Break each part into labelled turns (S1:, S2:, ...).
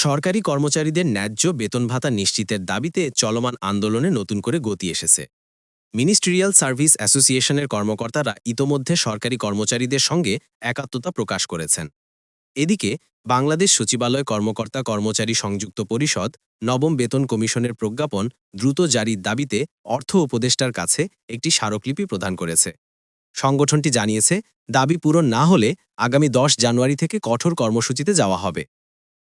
S1: সরকারি কর্মচারীদের ন্যায্য বেতন ভাতা নিশ্চিতের দাবিতে চলমান আন্দোলনে নতুন করে গতি এসেছে। মিনিস্ট্রিয়াল সার্ভিস অ্যাসোসিয়েশনের কর্মকর্তারা ইতোমধ্যে সরকারি কর্মচারীদের সঙ্গে একাত্মতা প্রকাশ করেছেন। এদিকে, বাংলাদেশ সচিবালয় কর্মকর্তা কর্মচারী সংযুক্ত পরিষদ নবম বেতন কমিশনের প্রজ্ঞাপন দ্রুত জারির দাবিতে অর্থ উপদেষ্টার কাছে একটি স্মারকলিপি প্রদান করেছে। সংগঠনটি জানিয়েছে, দাবি পূরণ না হলে আগামী দশ জানুয়ারি থেকে কঠোর কর্মসূচিতে যাওয়া হবে।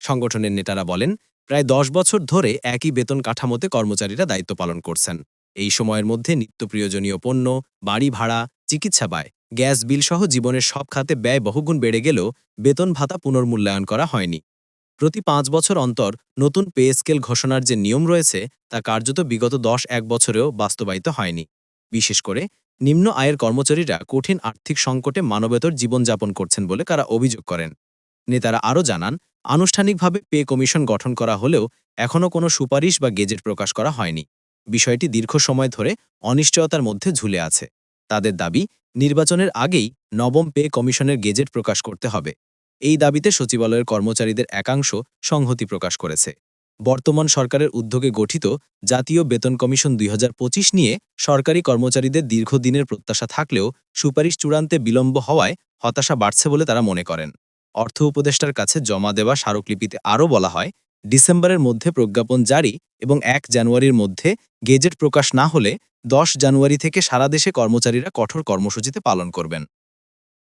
S1: সংগঠনের নেতারা বলেন, প্রায় দশ বছর ধরে একই বেতন কাঠামোতে কর্মচারীরা দায়িত্ব পালন করছেন। এই সময়ের মধ্যে নিত্য প্রয়োজনীয় পণ্য, বাড়ি ভাড়া, চিকিৎসা ব্যয়, গ্যাস বিল সহ জীবনের সব খাতে ব্যয় বহুগুণ বেড়ে গেলেও বেতন ভাতা পুনর্মূল্যায়ন করা হয়নি। প্রতি পাঁচ বছর অন্তর নতুন পে স্কেল ঘোষণার যে নিয়ম রয়েছে, তা কার্যত বিগত দশ এক বছরেও বাস্তবায়িত হয়নি। বিশেষ করে, নিম্ন আয়ের কর্মচারীরা কঠিন আর্থিক সংকটে মানবেতর জীবনযাপন করছেন বলে তারা অভিযোগ করেন। নেতারা আরও জানান, আনুষ্ঠানিকভাবে পে কমিশন গঠন করা হলেও এখনও কোনো সুপারিশ বা গেজেট প্রকাশ করা হয়নি। বিষয়টি দীর্ঘ সময় ধরে অনিশ্চয়তার মধ্যে ঝুলে আছে। তাদের দাবি, নির্বাচনের আগেই নবম পে কমিশনের গেজেট প্রকাশ করতে হবে। এই দাবিতে সচিবালয়ের কর্মচারীদের একাংশ সংহতি প্রকাশ করেছে। বর্তমান সরকারের উদ্যোগে গঠিত জাতীয় বেতন কমিশন দুই হাজার পঁচিশ নিয়ে সরকারি কর্মচারীদের দীর্ঘদিনের প্রত্যাশা থাকলেও সুপারিশ চূড়ান্তে বিলম্ব হওয়ায় হতাশা বাড়ছে বলে তারা মনে করেন। অর্থ উপদেষ্টার কাছে জমা দেওয়া স্মারকলিপিতে আরও বলা হয়, ডিসেম্বরের মধ্যে প্রজ্ঞাপন জারি এবং এক জানুয়ারির মধ্যে গেজেট প্রকাশ না হলে দশ জানুয়ারি থেকে সারা দেশে কর্মচারীরা কঠোর কর্মসূচিতে পালন করবেন।